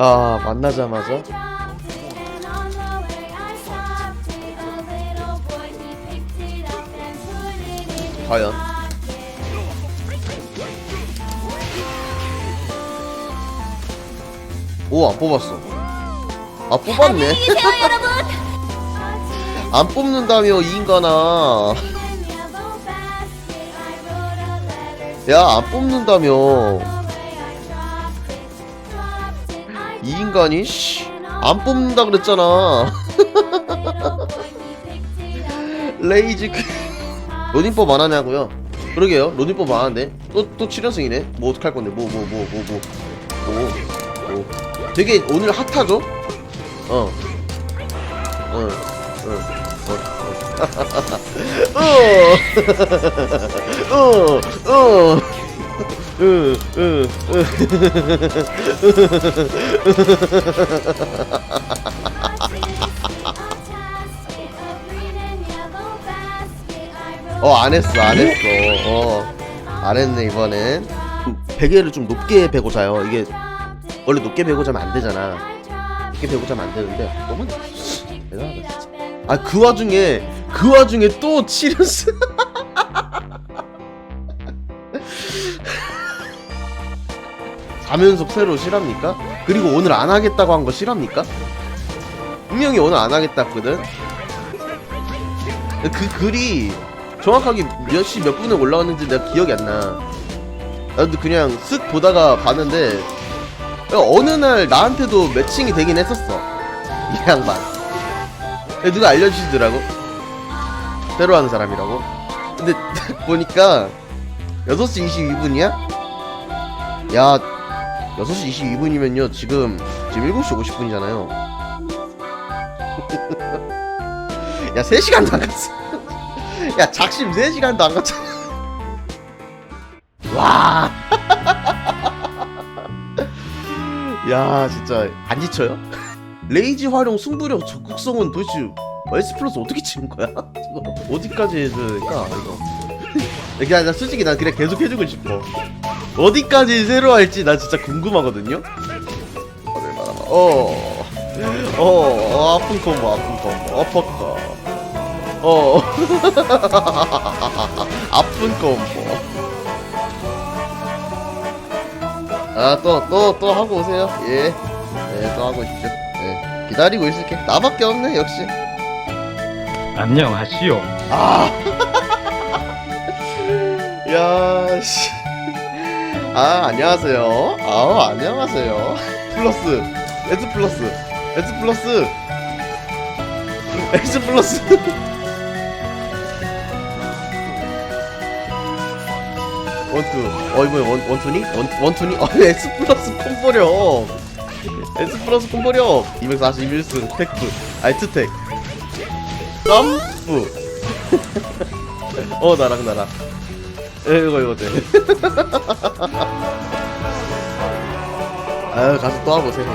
아 I 만나자마자 과연? 오 안 뽑았어. 아 뽑았네. 계세요, 여러분. 안 뽑는다며 이 인간아. 야 안 뽑는다며. 이 인간이? 씨 안 뽑는다 그랬잖아. 레이지 퀴- 로딩법 안 하냐고요 그러게요 로딩법 안 하는데 또또 7연승이네 뭐 어떡할 건데 뭐 뭐 뭐 뭐 뭐 뭐 뭐 되게 오늘 핫하죠 어 어, 어, 어, 어, 어, 어, 으, 으, 어, 안 했어, 안 했어. 어, 안 했네, 이번엔. 베개를 좀 높게 베고 자요. 이게 원래 높게 베고 자면 안 되잖아. 높게 베고 자면 안 되는데. 너무 대단하다, 진짜. 아, 그 와중에, 그 와중에 또 7연승. 자면속 새로 실합니까? 그리고 오늘 안 하겠다고 한 거 실합니까? 분명히 오늘 안 하겠다 했거든? 그 글이 정확하게 몇 시 몇 분에 올라왔는지 내가 기억이 안 나. 나도 그냥 쓱 보다가 봤는데 어느 날 나한테도 매칭이 되긴 했었어. 이 양반. 누가 알려주시더라고. 새로 하는 사람이라고. 근데 보니까 6시 22분이야? 야, 6시 22분이면요. 지금 지금 7시 50분이잖아요. 야, 3시간도 안 갔어. 야, 작심 3시간도 안 갔잖아. 와. 야, 진짜 안 지쳐요? 레이지 활용 승부력 적극성은 도대체 S 플러스 어떻게 치는 거야? 어디까지 될까? 이거. 이게 아니라 솔직히 난 그냥 계속 해주고 싶어. 어디까지 새로 할지 나 진짜 궁금하거든요. 얼마나 어, 어, 어, 아픈 콤보, 아픈 콤보, 어퍼컷. 어, 아픈 콤보. 아, 또, 또, 또 하고 오세요. 예. 예, 또 하고 오십시오. 예. 기다리고 있을게. 나밖에 없네, 역시. 안녕하시오. 아. 야, 씨. 아, 안녕하세요. 아, 안녕하세요. 플러스. S 플러스. S 플러스. S 플러스. 원투. 어, 이번에 원, 원투니? 원, 원투니? 어, S 플러스 콤보력. S 플러스 콤보력. 241승, 팩트. 아이, 투텍. 점프. 어 나랑 나랑 에, 이거 이거 돼 아유 가서 또 하고 세해